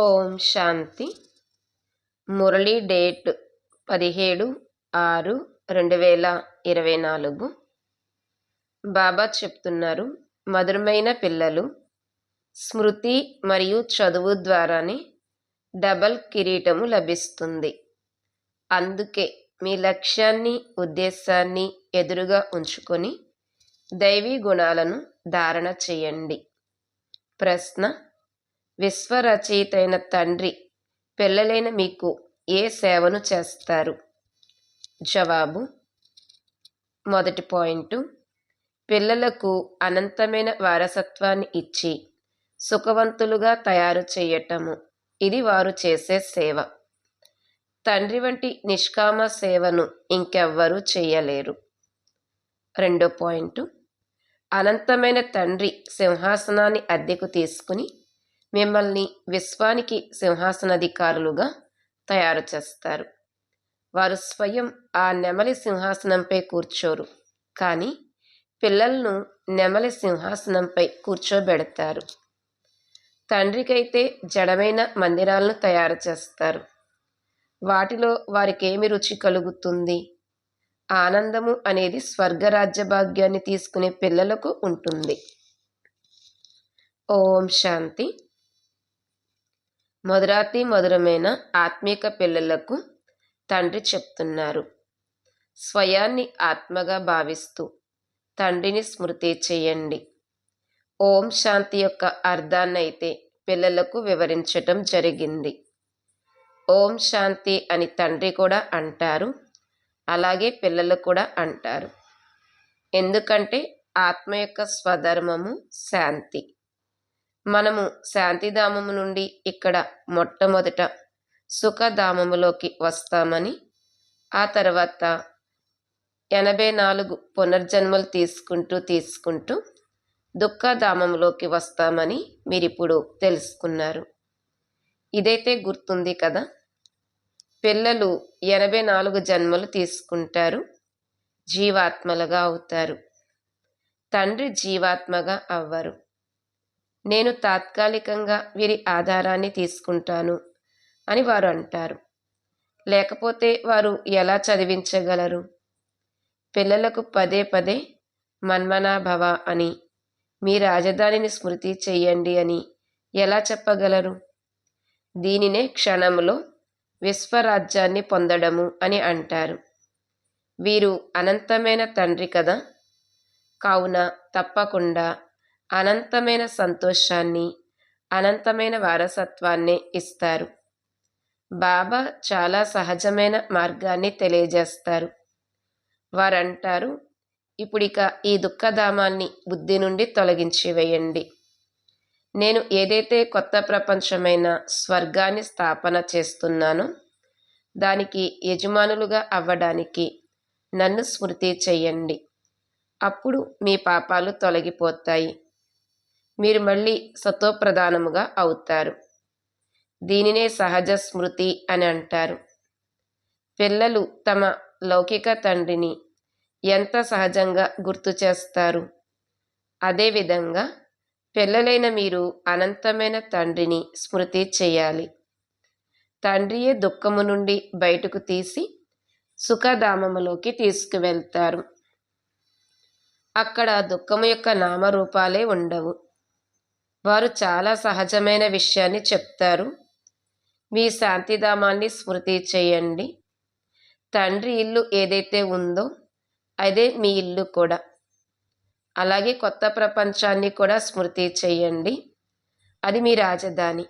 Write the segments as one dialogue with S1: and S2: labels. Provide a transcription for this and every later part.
S1: ఓం శాంతి. Murali date పదిహేడు ఆరు రెండు వేల ఇరవై నాలుగు. బాబా చెప్తున్నారు మధురమైన పిల్లలు స్మృతి మరియు చదువు ద్వారానే డబల్ కిరీటము లభిస్తుంది. అందుకే మీ లక్ష్యాన్ని ఉద్దేశాన్ని ఎదురుగా ఉంచుకొని దైవీ గుణాలను ధారణ చేయండి. ప్రశ్న విశ్వరచయితైన తండ్రి పిల్లలైన మీకు ఏ సేవను చేస్తారు? జవాబు మొదటి పాయింట్ పిల్లలకు అనంతమైన వారసత్వాన్ని ఇచ్చి సుఖవంతులుగా తయారు చేయటము. ఇది వారు చేసే సేవ. తండ్రి వంటి నిష్కామ సేవను ఇంకెవ్వరూ చేయలేరు. రెండో పాయింట్ అనంతమైన తండ్రి సింహాసనాన్ని అద్దెకు తీసుకుని మిమ్మల్ని విశ్వానికి సింహాసనాధికారులుగా తయారు చేస్తారు. వారు స్వయం ఆ నెమలి సింహాసనంపై కూర్చోరు. కానీ పిల్లలను నెమలి సింహాసనంపై కూర్చోబెడతారు. తండ్రికైతే జడమైన మందిరాలను తయారు చేస్తారు. వాటిలో వారికేమి రుచి కలుగుతుంది? ఆనందము అనేది స్వర్గరాజ్య భాగ్యాన్ని తీసుకునే పిల్లలకు ఉంటుంది. ఓం శాంతి. మధురాతి మధురమైన ఆత్మీక పిల్లలకు తండ్రి చెప్తున్నారు. స్వయాన్ని ఆత్మగా భావిస్తూ తండ్రిని స్మృతి చేయండి. ఓం శాంతి యొక్క అర్థాన్నైతే పిల్లలకు వివరించటం జరిగింది. ఓం శాంతి అని తండ్రి కూడా అంటారు. అలాగే పిల్లలు కూడా అంటారు. ఎందుకంటే ఆత్మ యొక్క స్వధర్మము శాంతి. మనము శాంతిధామము నుండి ఇక్కడ మొట్టమొదట సుఖధామములోకి వస్తామని ఆ తర్వాత ఎనభై నాలుగు పునర్జన్మలు తీసుకుంటూ తీసుకుంటూ దుఃఖధామంలోకి వస్తామని మీరిప్పుడు తెలుసుకున్నారు. ఇదైతే గుర్తుంది కదా? పిల్లలు ఎనభై నాలుగు జన్మలు తీసుకుంటారు జీవాత్మలుగా అవుతారు. తండ్రి జీవాత్మగా అవ్వరు. నేను తాత్కాలికంగా వీరి ఆధారాన్ని తీసుకుంటాను అని వారు అంటారు. లేకపోతే వారు ఎలా చదివించగలరు? పిల్లలకు పదే పదే మన్మనాభవ అని మీ రాజధానిని స్మృతి చెయ్యండి అని ఎలా చెప్పగలరు? దీనినే క్షణంలో విశ్వరాజ్యాన్ని పొందడము అని అంటారు. వీరు అనంతమైన తండ్రి కదా? కావున తప్పకుండా అనంతమైన సంతోషాన్ని అనంతమైన వారసత్వాన్ని ఇస్తారు. బాబా చాలా సహజమైన మార్గాన్ని తెలియజేస్తారు. వారంటారు ఇప్పుడిక ఈ దుఃఖధామాన్ని బుద్ధి నుండి తొలగించి వేయండి. నేను ఏదైతే కొత్త ప్రపంచమైన స్వర్గాన్ని స్థాపన చేస్తున్నానో దానికి యజమానులుగా అవ్వడానికి నన్ను స్మృతి చెయ్యండి అప్పుడు మీ పాపాలు తొలగిపోతాయి. మీరు మళ్ళీ సతోప్రధానముగా అవుతారు. దీనినే సహజ స్మృతి అని అంటారు. పిల్లలు తమ లౌకిక తండ్రిని ఎంత సహజంగా గుర్తు చేస్తారు? అదేవిధంగా పిల్లలైన మీరు అనంతమైన తండ్రిని స్మృతి చేయాలి. తండ్రియే దుఃఖము నుండి బయటకు తీసి సుఖధామములోకి తీసుకువెళ్తారు. అక్కడ దుఃఖము యొక్క నామరూపాలే ఉండవు. వారు చాలా సహజమైన విషయాన్ని చెప్తారు. మీ శాంతిధామాన్ని స్మృతి చేయండి. తండ్రి ఇల్లు ఏదైతే ఉందో అదే మీ ఇల్లు కూడా. అలాగే కొత్త ప్రపంచాన్ని కూడా స్మృతి చేయండి. అది మీ రాజధాని.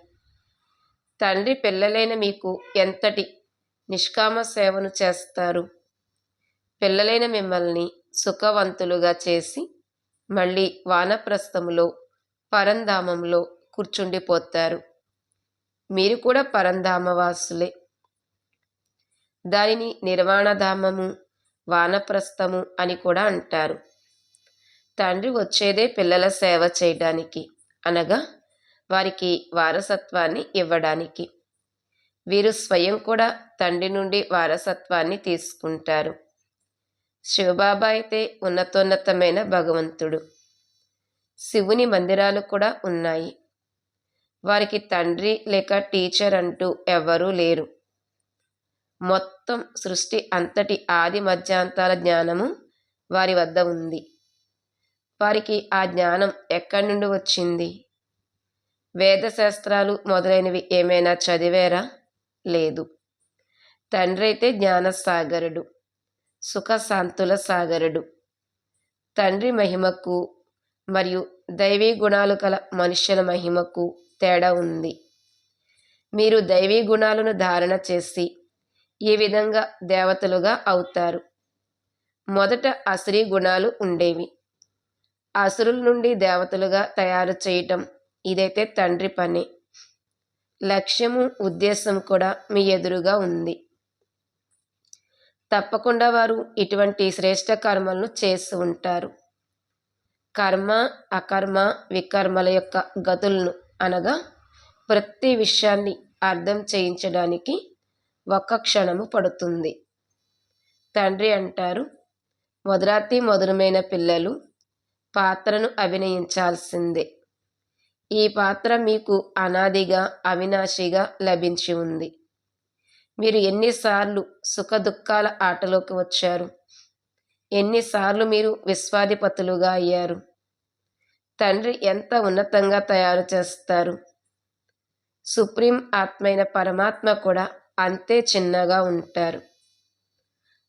S1: తండ్రి పిల్లలైన మీకు ఎంతటి నిష్కామ సేవను చేస్తారు? పిల్లలైన మిమ్మల్ని సుఖవంతులుగా చేసి మళ్ళీ వానప్రస్థములో పరంధామంలో కూర్చుండిపోతారు. మీరు కూడా పరంధామవాసులే. దానిని నిర్వాణధామము వానప్రస్థము అని కూడా అంటారు. తండ్రి వచ్చేదే పిల్లల సేవ చేయడానికి అనగా వారికి వారసత్వాన్ని ఇవ్వడానికి. వీరు స్వయం కూడా తండ్రి నుండి వారసత్వాన్ని తీసుకుంటారు. శివబాబా అయితే ఉన్నతోన్నతమైన భగవంతుడు. శివుని మందిరాలు కూడా ఉన్నాయి. వారికి తండ్రి లేక టీచర్ అంటూ ఎవ్వరూ లేరు. మొత్తం సృష్టి అంతటి ఆది మధ్యాంతాల జ్ఞానము వారి వద్ద ఉంది. వారికి ఆ జ్ఞానం ఎక్కడి నుండి వచ్చింది? వేదశాస్త్రాలు మొదలైనవి ఏమైనా చదివారా? లేదు. తండ్రి అయితే జ్ఞానసాగరుడు సుఖశాంతుల సాగరుడు. తండ్రి మహిమకు మరియు దైవీ గుణాలు కల మనుష్యుల మహిమకు తేడా ఉంది. మీరు దైవీ గుణాలను ధారణ చేసి ఈ విధంగా దేవతలుగా అవుతారు. మొదట అసురీ గుణాలు ఉండేవి. అసురుల నుండి దేవతలుగా తయారు చేయటం ఇదైతే తండ్రి పని. లక్ష్యము ఉద్దేశం కూడా మీ ఎదురుగా ఉంది. తప్పకుండా వారు ఇటువంటి శ్రేష్ట కర్మలను చేస్తూ ఉంటారు. కర్మ అకర్మ వికర్మల యొక్క గతులను అనగా ప్రతి విషయాన్ని అర్థం చేయించడానికి ఒక్క క్షణము పడుతుంది. తండ్రి అంటారు మొదరాతి మధురమైన పిల్లలు పాత్రను అభినయించాల్సిందే. ఈ పాత్ర మీకు అనాదిగా అవినాశిగా లభించి ఉంది. మీరు ఎన్నిసార్లు సుఖదుఖాల ఆటలోకి వచ్చారు? ఎన్నిసార్లు మీరు విశ్వాధిపతులుగా అయ్యారు? తండ్రి ఎంత ఉన్నతంగా తయారు చేస్తారు? సుప్రీం ఆత్మైన పరమాత్మ కూడా అంతే చిన్నగా ఉంటారు.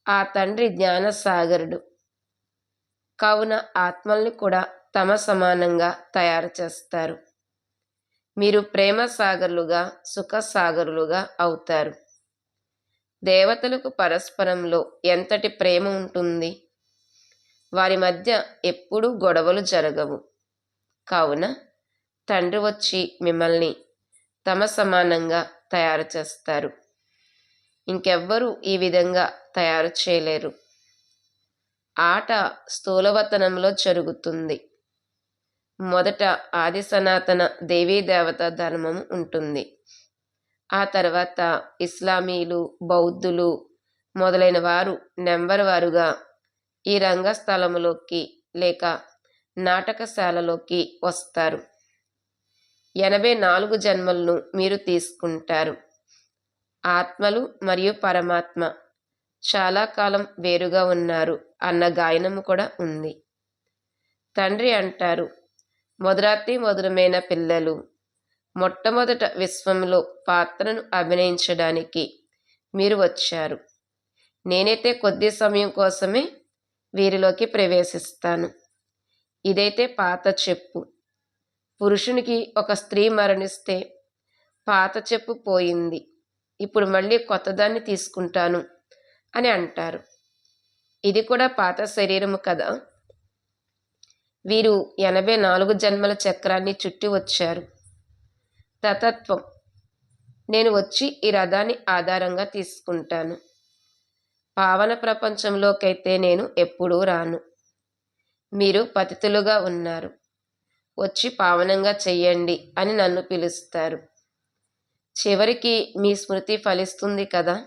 S1: ఆ తండ్రి జ్ఞానసాగరుడు. కావున ఆత్మల్ని కూడా తమ సమానంగా తయారు చేస్తారు. మీరు ప్రేమ సాగరులుగా సుఖ సాగరులుగా అవుతారు. దేవతలకు పరస్పరంలో ఎంతటి ప్రేమ ఉంటుంది? వారి మధ్య ఎప్పుడూ గొడవలు జరగవు. కావున తండ్రి వచ్చి మిమ్మల్ని తమ సమానంగా తయారు చేస్తారు. ఇంకెవ్వరూ ఈ విధంగా తయారు చేయలేరు. ఆట స్థూలవతనంలో జరుగుతుంది. మొదట ఆది సనాతన దేవీ దేవత ధర్మం ఉంటుంది. ఆ తర్వాత ఇస్లామీలు బౌద్ధులు మొదలైన వారు నెంబర్ వారుగా ఈ రంగస్థలములోకి లేక నాటకశాలలోకి వస్తారు. ఎనభై నాలుగు జన్మలను మీరు తీసుకుంటారు. ఆత్మలు మరియు పరమాత్మ చాలా కాలం వేరుగా ఉన్నారు అన్న గాయనము కూడా ఉంది. తండ్రి అంటారు మొదరాతి మధురమైన పిల్లలు మొట్టమొదట విశ్వంలో పాత్రను అభినయించడానికి మీరు వచ్చారు. నేనైతే కొద్ది సమయం కోసమే వీరిలోకి ప్రవేశిస్తాను. ఇదైతే పాత చెప్పు. పురుషునికి ఒక స్త్రీ మరణిస్తే పాత చెప్పు పోయింది. ఇప్పుడు మళ్ళీ కొత్తదాన్ని తీసుకుంటాను అని అంటారు. ఇది కూడా పాత శరీరము కదా? వీరు ఎనభై నాలుగు జన్మల చక్రాన్ని చుట్టి వచ్చారు. తతత్వం. నేను వచ్చి ఈ రథాన్ని ఆధారంగా తీసుకుంటాను. పావన ప్రపంచంలోకైతే నేను ఎప్పుడూ రాను. మీరు పతితులుగా ఉన్నారు. వచ్చి పావనంగా చెయ్యండి అని నన్ను పిలుస్తారు. చివరికి మీ స్మృతి ఫలిస్తుంది కదా?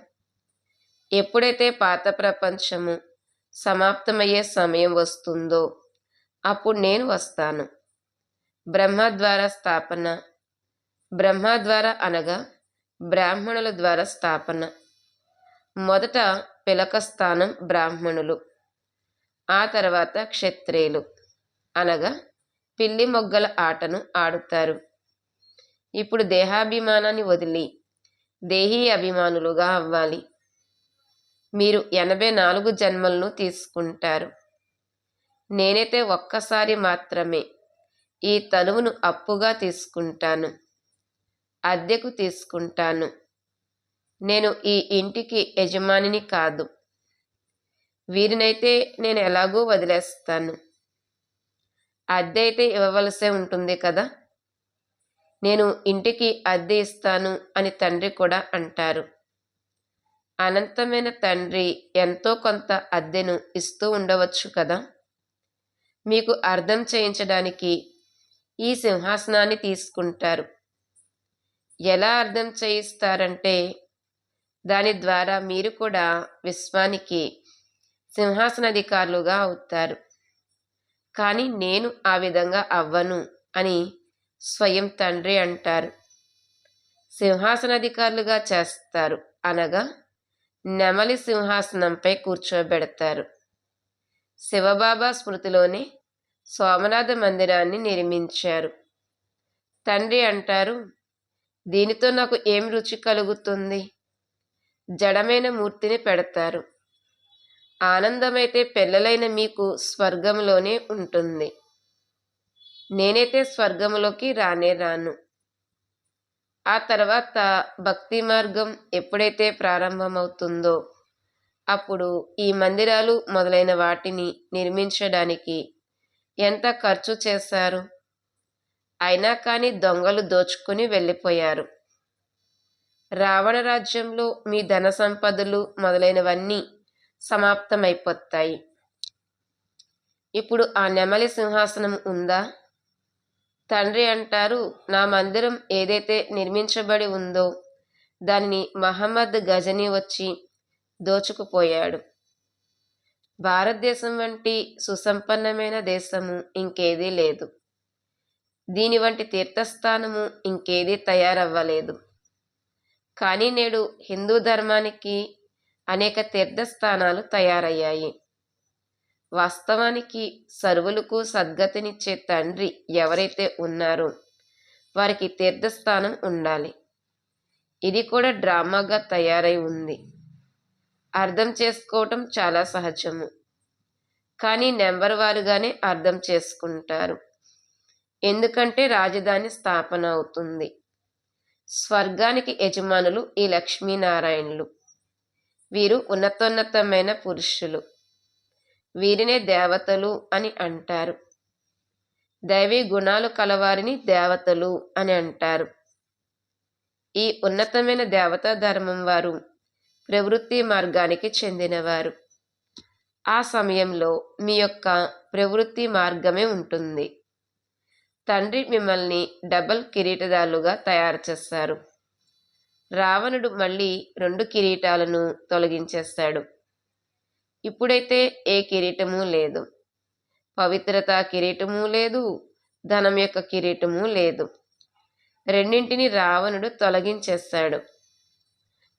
S1: ఎప్పుడైతే పాత ప్రపంచము సమాప్తమయ్యే సమయం వస్తుందో అప్పుడు నేను వస్తాను. బ్రహ్మ ద్వారా స్థాపన బ్రహ్మ ద్వారా అనగా బ్రాహ్మణుల ద్వారా స్థాపన. మొదట పిలక స్థానం బ్రాహ్మణులు ఆ తర్వాత క్షత్రియులు. అనగా పిల్లి మొగ్గల ఆటను ఆడుతారు. ఇప్పుడు దేహాభిమానాన్ని వదిలి దేహీ అభిమానులుగా అవ్వాలి. మీరు ఎనభై నాలుగు జన్మలను తీసుకుంటారు. నేనైతే ఒక్కసారి మాత్రమే ఈ తనువును అప్పుగా తీసుకుంటాను. అద్దెకు తీసుకుంటాను. నేను ఈ ఇంటికి యజమానిని కాదు. వీరినైతే నేను ఎలాగూ వదిలేస్తాను. అద్దె అయితే ఇవ్వవలసే ఉంటుంది కదా? నేను ఇంటికి అద్దె ఇస్తాను అని తండ్రి కూడా అంటారు. అనంతమైన తండ్రి ఎంతో కొంత అద్దెను ఇస్తూ ఉండవచ్చు కదా? మీకు అర్థం చేయించడానికి ఈ సింహాసనాన్ని తీసుకుంటారు. ఎలా అర్థం చేయిస్తారంటే దాని ద్వారా మీరు కూడా విశ్వానికి సింహాసనాధికారులుగా అవుతారు. కానీ నేను ఆ విధంగా అవ్వను అని స్వయం తండ్రి అంటారు. సింహాసనాధికారులుగా చేస్తారు అనగా నెమలి సింహాసనంపై కూర్చోబెడతారు. శివబాబా స్మృతిలోనే సోమనాథ మందిరాన్ని నిర్మించారు. తండ్రి అంటారు దీనితో నాకు ఏం రుచి కలుగుతుంది? జడమైన మూర్తిని పెడతారు. ఆనందమైతే పిల్లలైన మీకు స్వర్గంలోనే ఉంటుంది. నేనైతే స్వర్గంలోకి రానే రాను. ఆ తర్వాత భక్తి మార్గం ఎప్పుడైతే ప్రారంభమవుతుందో అప్పుడు ఈ మందిరాలు మొదలైన వాటిని నిర్మించడానికి ఎంత ఖర్చు చేశారు? అయినా కానీ దొంగలు దోచుకుని వెళ్ళిపోయారు. రావణ రాజ్యంలో మీ ధన సంపదలు మొదలైనవన్నీ సమాప్తమైపోతాయి. ఇప్పుడు ఆ నెమలి సింహాసనం ఉందా? తండ్రి అంటారు నా మందిరం ఏదైతే నిర్మించబడి ఉందో దాన్ని మహమ్మద్ గజని వచ్చి దోచుకుపోయాడు. భారతదేశం వంటి సుసంపన్నమైన దేశము ఇంకేదీ లేదు. దీని వంటి తీర్థస్థానము ఇంకేదీ తయారవ్వలేదు. కానీ నేడు హిందూ ధర్మానికి అనేక తీర్థస్థానాలు తయారయ్యాయి. వాస్తవానికి సర్వులకు సద్గతినిచ్చే తండ్రి ఎవరైతే ఉన్నారో వారికి తీర్థస్థానం ఉండాలి. ఇది కూడా డ్రామాగా తయారై ఉంది. అర్థం చేసుకోవటం చాలా సహజము. కానీ నెంబర్ వారుగానే అర్థం చేసుకుంటారు. ఎందుకంటే రాజధాని స్థాపన అవుతుంది. స్వర్గానికి యజమానులు ఈ లక్ష్మీనారాయణులు. వీరు ఉన్నతోన్నతమైన పురుషులు. వీరినే దేవతలు అని అంటారు. దైవీ గుణాలు కలవారిని దేవతలు అని అంటారు. ఈ ఉన్నతమైన దేవతా ధర్మం వారు ప్రవృత్తి మార్గానికి చెందినవారు. ఆ సమయంలో మీ యొక్క ప్రవృత్తి మార్గమే ఉంటుంది. తండ్రి మిమ్మల్ని డబల్ కిరీటదారులుగా తయారు చేస్తారు. రావణుడు మళ్ళీ రెండు కిరీటాలను తొలగించేస్తాడు. ఇప్పుడైతే ఏ కిరీటము లేదు. పవిత్రత కిరీటము లేదు. ధనం యొక్క కిరీటము లేదు. రెండింటిని రావణుడు తొలగించేస్తాడు.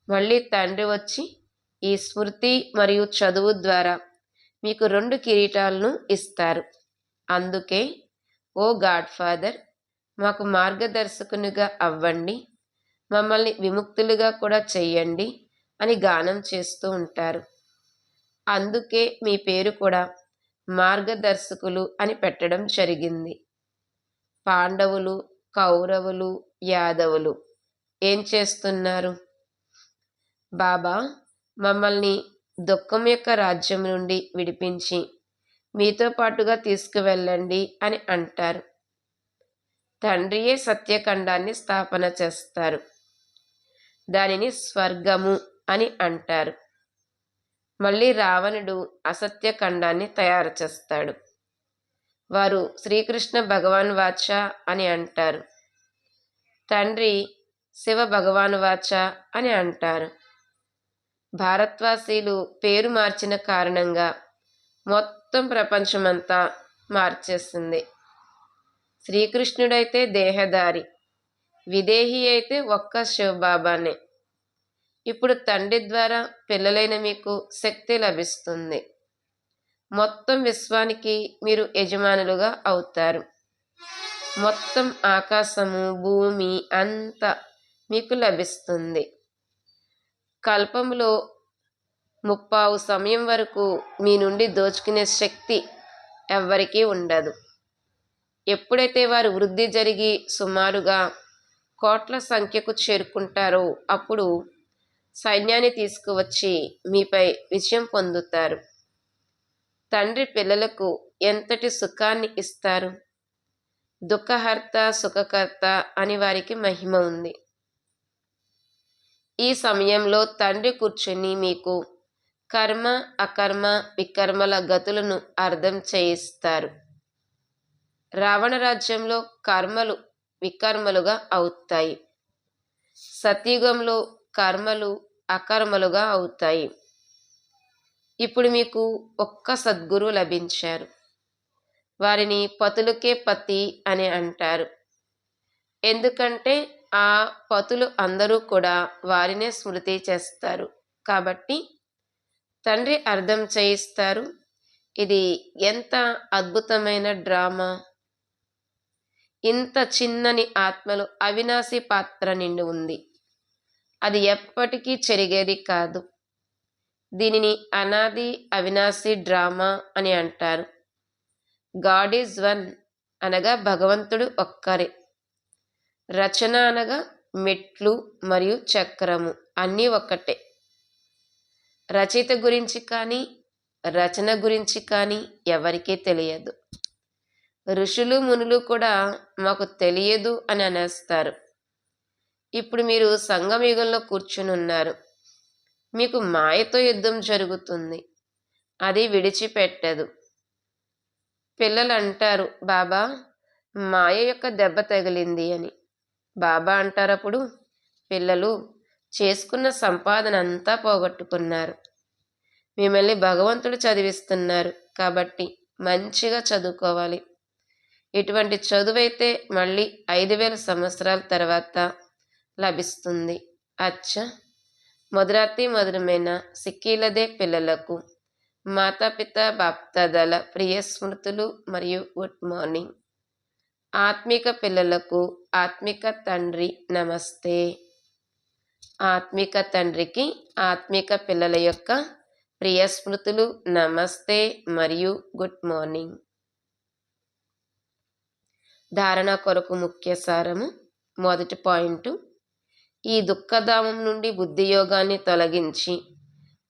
S1: మళ్ళీ తండ్రి వచ్చి ఈ స్మృతి మరియు చదువు ద్వారా మీకు రెండు కిరీటాలను ఇస్తారు. అందుకే ఓ గాడ్ ఫాదర్ మాకు మార్గదర్శకునిగా అవ్వండి మమ్మల్ని విముక్తులుగా కూడా చెయ్యండి అని గానం చేస్తూ ఉంటారు. అందుకే మీ పేరు కూడా మార్గదర్శకులు అని పెట్టడం జరిగింది. పాండవులు కౌరవులు యాదవులు ఏం చేస్తున్నారు? బాబా మమ్మల్ని దుఃఖం యొక్క రాజ్యం నుండి విడిపించి మీతో పాటుగా తీసుకువెళ్ళండి అని అంటారు. తండ్రియే సత్యఖండాన్ని స్థాపన చేస్తారు. దానిని స్వర్గము అని అంటారు. మళ్ళీ రావణుడు అసత్యఖండాన్ని తయారు చేస్తాడు. వారు శ్రీకృష్ణ భగవాన్ వాచ అని అంటారు. తండ్రి శివ భగవాన్ వాచ అని అంటారు. భారత్వాసీలు పేరు మార్చిన కారణంగా మొత్తం మొత్తం ప్రపంచమంతా మార్చేస్తుంది శ్రీకృష్ణుడైతే దేహదారి విదేహి అయితే ఒక్క శివబాబానే. ఇప్పుడు తండ్రి ద్వారా పిల్లలైన మీకు శక్తి లభిస్తుంది. మొత్తం విశ్వానికి మీరు యజమానులుగా అవుతారు. మొత్తం ఆకాశము భూమి అంతా మీకు లభిస్తుంది. కల్పంలో ముప్పావు సమయం వరకు మీ నుండి దోచుకునే శక్తి ఎవ్వరికీ ఉండదు. ఎప్పుడైతే వారు వృద్ధి జరిగి సుమారుగా కోట్ల సంఖ్యకు చేరుకుంటారో అప్పుడు సైన్యాన్ని తీసుకువచ్చి మీపై విజయం పొందుతారు. తండ్రి పిల్లలకు ఎంతటి సుఖాన్ని ఇస్తారు? దుఃఖహర్త సుఖకర్త అని వారికి మహిమ ఉంది. ఈ సమయంలో తండ్రి కూర్చుని మీకు కర్మ అకర్మ వికర్మల గతులను అర్థం చేయిస్తారు. రావణ రాజ్యంలో కర్మలు వికర్మలుగా అవుతాయి. సతయుగంలో కర్మలు అకర్మలుగా అవుతాయి. ఇప్పుడు మీకు ఒక్క సద్గురు లభించారు. వారిని పతులకే పతి అని అంటారు. ఎందుకంటే ఆ పతులు అందరూ కూడా వారినే స్మృతి చేస్తారు. కాబట్టి తండ్రి అర్థం చేయిస్తారు. ఇది ఎంత అద్భుతమైన డ్రామా. ఇంత చిన్నని ఆత్మలు అవినాశి పాత్ర నిండి ఉంది. అది ఎప్పటికీ చెరిగేది కాదు. దీనిని అనాది అవినాశి డ్రామా అని అంటారు. గాడ్ ఈజ్ వన్ అనగా భగవంతుడు ఒక్కరే. రచన అనగా మెట్లు మరియు చక్రము అన్నీ ఒక్కటే. రచయిత గురించి కానీ రచన గురించి కానీ ఎవరికీ తెలియదు. ఋషులు మునులు కూడా మాకు తెలియదు అని అనేస్తారు. ఇప్పుడు మీరు సంగమయుగంలో కూర్చుని ఉన్నారు. మీకు మాయతో యుద్ధం జరుగుతుంది. అది విడిచిపెట్టదు. పిల్లలు అంటారు బాబా మాయ యొక్క దెబ్బ తగిలింది అని. బాబా అంటారప్పుడు పిల్లలు చేసుకున్న సంపాదన అంతా పోగొట్టుకున్నారు. మిమ్మల్ని భగవంతుడు చదివిస్తున్నారు కాబట్టి మంచిగా చదువుకోవాలి. ఇటువంటి చదువైతే మళ్ళీ ఐదు వేల సంవత్సరాల తర్వాత లభిస్తుంది. అచ్చ! మొదరాతి మధురమైన సిక్కీలదే పిల్లలకు మాతాపిత బాప్తాదల ప్రియ స్మృతులు మరియు గుడ్ మార్నింగ్. ఆత్మిక పిల్లలకు ఆత్మిక తండ్రి నమస్తే. ఆత్మిక తండ్రికి ఆత్మిక పిల్లల యొక్క ప్రియ స్మృతులు నమస్తే మరియు గుడ్ మార్నింగ్. ధారణ కొరకు ముఖ్య సారము మొదటి పాయింట్. ఈ దుఃఖధామం నుండి బుద్ధియోగాన్ని తొలగించి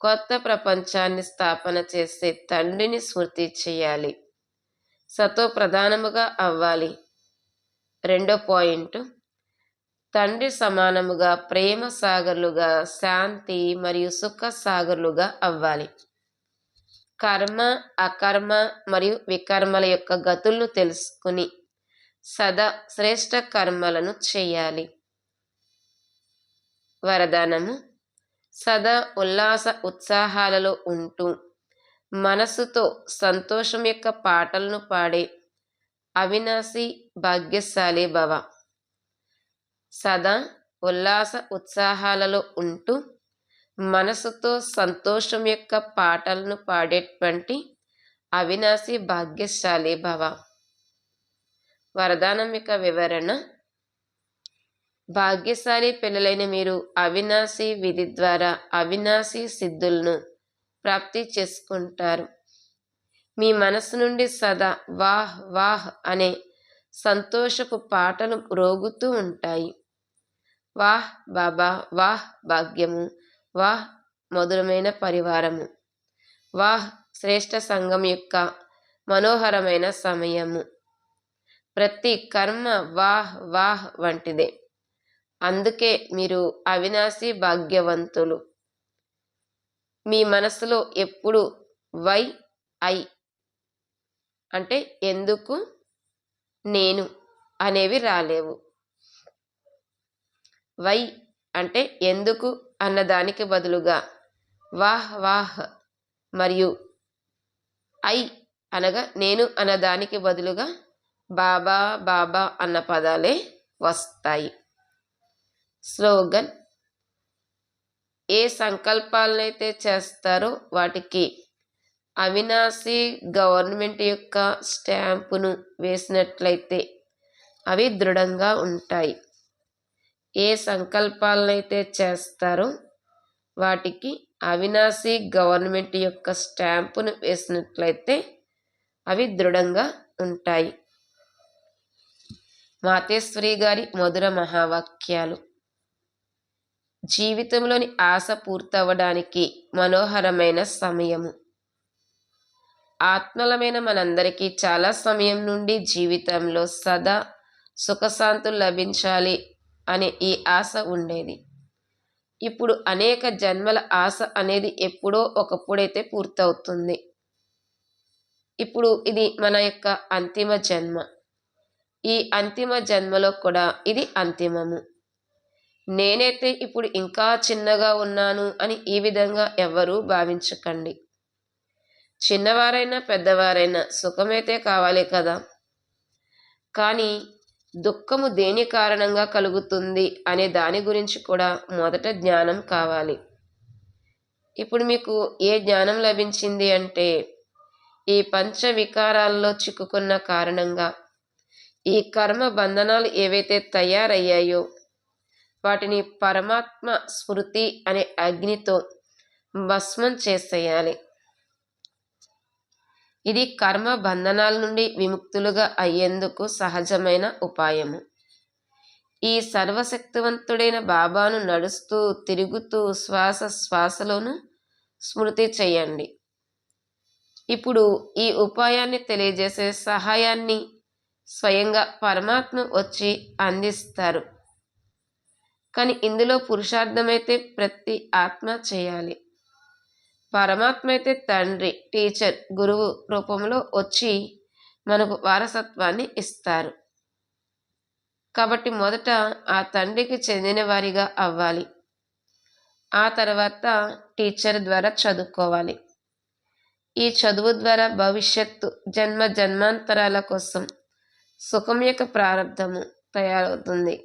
S1: కొత్త ప్రపంచాన్ని స్థాపన చేసే తండ్రిని స్మృతి చేయాలి. సతో ప్రధానముగా అవ్వాలి. రెండో పాయింట్. తండ్రి సమానముగా ప్రేమ సాగర్లుగా శాంతి మరియు సుఖ సాగర్లుగా అవ్వాలి. కర్మ అకర్మ మరియు వికర్మల యొక్క గతులను తెలుసుకుని సదా శ్రేష్ట కర్మలను చేయాలి. వరదానము సదా ఉల్లాస ఉత్సాహాలలో ఉంటూ మనసుతో సంతోషం యొక్క పాటలను పాడే అవినాశి భాగ్యశాలి భవ. సదా ఉల్లాస ఉత్సాహాలలో ఉంటూ మనసుతో సంతోషం యొక్క పాటలను పాడేటువంటి అవినాశి భాగ్యశాలి భవ. వరదానం యొక్క వివరణ భాగ్యశాలి పిల్లలైన మీరు అవినాశి విధి ద్వారా అవినాశి సిద్ధులను ప్రాప్తి చేసుకుంటారు. మీ మనసు నుండి సదా వాహ్ వాహ్ అనే సంతోషపు పాటలు రోగుతూ ఉంటాయి. వాహ్ బాబా వాహ్ భాగ్యము వాహ్ మధురమైన పరివారము. వాహ్ శ్రేష్ఠ సంఘం యొక్క మనోహరమైన సమయము. ప్రతి కర్మ వాహ్ వాహ్ వంటిదే. అందుకే మీరు అవినాశి భాగ్యవంతులు. మీ మనసులో ఎప్పుడు వై ఐ అంటే ఎందుకు? నేను అనేవి రాలేవు. వై అంటే ఎందుకు అన్నదానికి బదులుగా వాహ్ వాహ్ మరియు ఐ అనగా నేను అన్నదానికి బదులుగా బాబా బాబా అన్న పదాలే వస్తాయి. స్లోగన్ ఏ సంకల్పాలనైతే చేస్తారో వాటికి అవినాశి గవర్నమెంట్ యొక్క స్టాంపును వేసినట్లయితే అవి దృఢంగా ఉంటాయి. ఏ సంకల్పాలనైతే చేస్తారో వాటికి అవినాశి గవర్నమెంట్ యొక్క స్టాంపును వేసినట్లయితే అవి దృఢంగా ఉంటాయి. మాతేశ్వరి గారి మధుర మహావాక్యాలు. జీవితంలోని ఆశ పూర్తవడానికి మనోహరమైన సమయము. ఆత్మలమైన మనందరికీ చాలా సమయం నుండి జీవితంలో సదా సుఖశాంతులు లభించాలి అనే ఈ ఆశ ఉండేది. ఇప్పుడు అనేక జన్మల ఆశ అనేది ఎప్పుడో ఒకప్పుడైతే పూర్తవుతుంది. ఇప్పుడు ఇది మన యొక్క అంతిమ జన్మ. ఈ అంతిమ జన్మలో కూడా ఇది అంతిమము. నేనైతే ఇప్పుడు ఇంకా చిన్నగా ఉన్నాను అని ఈ విధంగా ఎవ్వరూ భావించకండి. చిన్నవారైనా పెద్దవారైనా సుఖమైతే కావాలి కదా. కానీ దుఃఖము దేని కారణంగా కలుగుతుంది అనే దాని గురించి కూడా మొదట జ్ఞానం కావాలి. ఇప్పుడు మీకు ఏ జ్ఞానం లభించింది అంటే ఈ పంచ వికారాల్లో చిక్కుకున్న కారణంగా ఈ కర్మ బంధనాలు ఏవైతే తయారయ్యాయో వాటిని పరమాత్మ స్మృతి అనే అగ్నితో భస్మం చేసేయాలి. ఇది కర్మ బంధనాల నుండి విముక్తులుగా అయ్యేందుకు సహజమైన ఉపాయము. ఈ సర్వశక్తివంతుడైన బాబాను నడుస్తూ తిరుగుతూ శ్వాస శ్వాసలోను స్మృతి చేయండి. ఇప్పుడు ఈ ఉపాయాన్ని తెలియజేసే సహాయాన్ని స్వయంగా పరమాత్మ వచ్చి అందిస్తారు. కానీ ఇందులో పురుషార్థమైతే ప్రతి ఆత్మ చేయాలి. పరమాత్మ అయితే తండ్రి టీచర్ గురువు రూపంలో వచ్చి మనకు వారసత్వాన్ని ఇస్తారు. కాబట్టి మొదట ఆ తండ్రికి చెందిన వారిగా అవ్వాలి. ఆ తర్వాత టీచర్ ద్వారా చదువుకోవాలి. ఈ చదువు ద్వారా భవిష్యత్తు జన్మ జన్మాంతరాల కోసం సుఖం యొక్క ప్రారంధము తయారవుతుంది.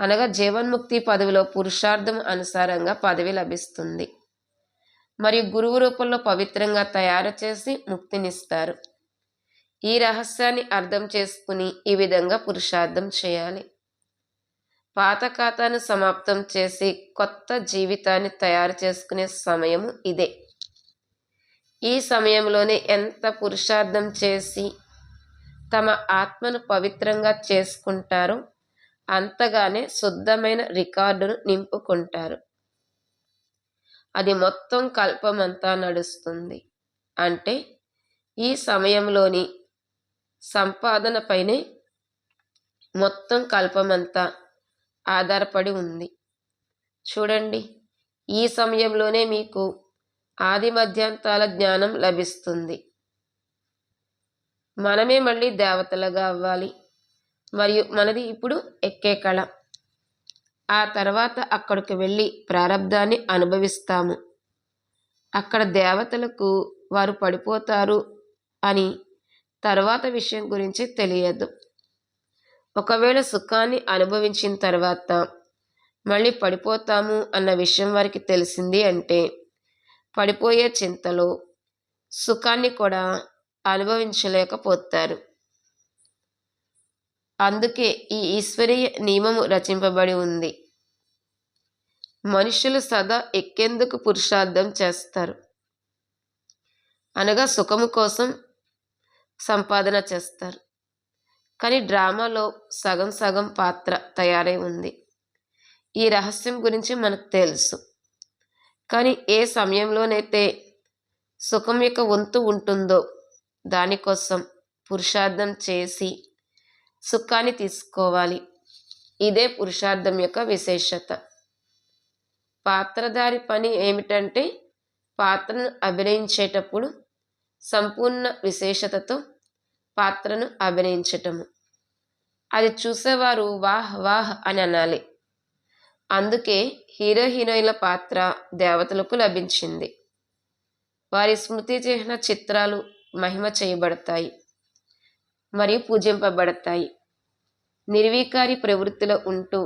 S1: అనగా జీవన్ముక్తి పదవిలో పురుషార్థం అనుసారంగా పదవి లభిస్తుంది. మరియు గురువు రూపంలో పవిత్రంగా తయారు చేసి ముక్తినిస్తారు. ఈ రహస్యాన్ని అర్థం చేసుకుని ఈ విధంగా పురుషార్థం చేయాలి. పాత ఖాతాను సమాప్తం చేసి కొత్త జీవితాన్ని తయారు చేసుకునే సమయము ఇదే. ఈ సమయంలోనే ఎంత పురుషార్థం చేసి తమ ఆత్మను పవిత్రంగా చేసుకుంటారో అంతగానే శుద్ధమైన రికార్డును నింపుకుంటారు. అది మొత్తం కల్పమంతా నడుస్తుంది. అంటే ఈ సమయంలోని సంపాదనపైనే మొత్తం కల్పమంతా ఆధారపడి ఉంది. చూడండి ఈ సమయంలోనే మీకు ఆది మధ్యాంతాల జ్ఞానం లభిస్తుంది. మనమే మళ్ళీ దేవతలుగా అవ్వాలి. మరియు మనది ఇప్పుడు ఎక్కే కళ. ఆ తర్వాత అక్కడికి వెళ్ళి ప్రారంధాన్ని అనుభవిస్తాము. అక్కడ దేవతలకు వారు పడిపోతారు అని తర్వాత విషయం గురించి తెలియదు. ఒకవేళ సుఖాన్ని అనుభవించిన తర్వాత మళ్ళీ పడిపోతాము అన్న విషయం వారికి తెలిసింది అంటే పడిపోయే చింతలో సుఖాన్ని కూడా అనుభవించలేకపోతారు. అందుకే ఈ ఈశ్వరీయ నియమము రచింపబడి ఉంది. మనుషులు సదా ఎక్కేందుకు పురుషార్థం చేస్తారు. అనగా సుఖము కోసం సంపాదన చేస్తారు. కానీ డ్రామాలో సగం సగం పాత్ర తయారై ఉంది. ఈ రహస్యం గురించి మనకు తెలుసు. కానీ ఏ సమయంలోనైతే సుఖం యొక్క వంతు ఉంటుందో దానికోసం పురుషార్థం చేసి సుఖాన్ని తీసుకోవాలి. ఇదే పురుషార్థం యొక్క విశేషత. పాత్రధారి పని ఏమిటంటే పాత్రను అభినయించేటప్పుడు సంపూర్ణ విశేషతతో పాత్రను అభినయించటము. అది చూసేవారు వాహ్ వాహ్ అని అనాలి. అందుకే హీరో హీరోయిన్ల పాత్ర దేవతలకు లభించింది. వారి స్మృతి చిహ్న చిత్రాలు మహిమ చేయబడతాయి. మరియు పూజింపబడతాయి. నిర్వీకారి ప్రవృత్తిలో ఉంటూ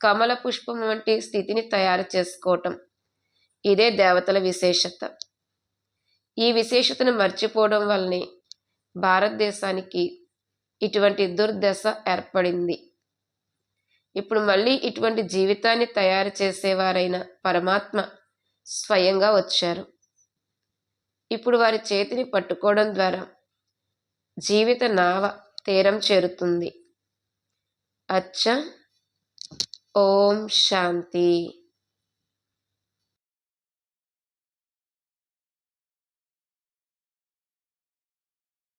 S1: కమల పుష్పం వంటి స్థితిని తయారు చేసుకోవటం. ఇదే దేవతల విశేషత. ఈ విశేషతను మర్చిపోవడం వల్లనే భారతదేశానికి ఇటువంటి దుర్దశ ఏర్పడింది. ఇప్పుడు మళ్ళీ ఇటువంటి జీవితాన్ని తయారు చేసేవారైన పరమాత్మ స్వయంగా వచ్చారు. ఇప్పుడు వారి చేతిని పట్టుకోవడం ద్వారా జీవిత నావ తీరం చేరుతుంది. అచ్చ. ఓం శాంతి.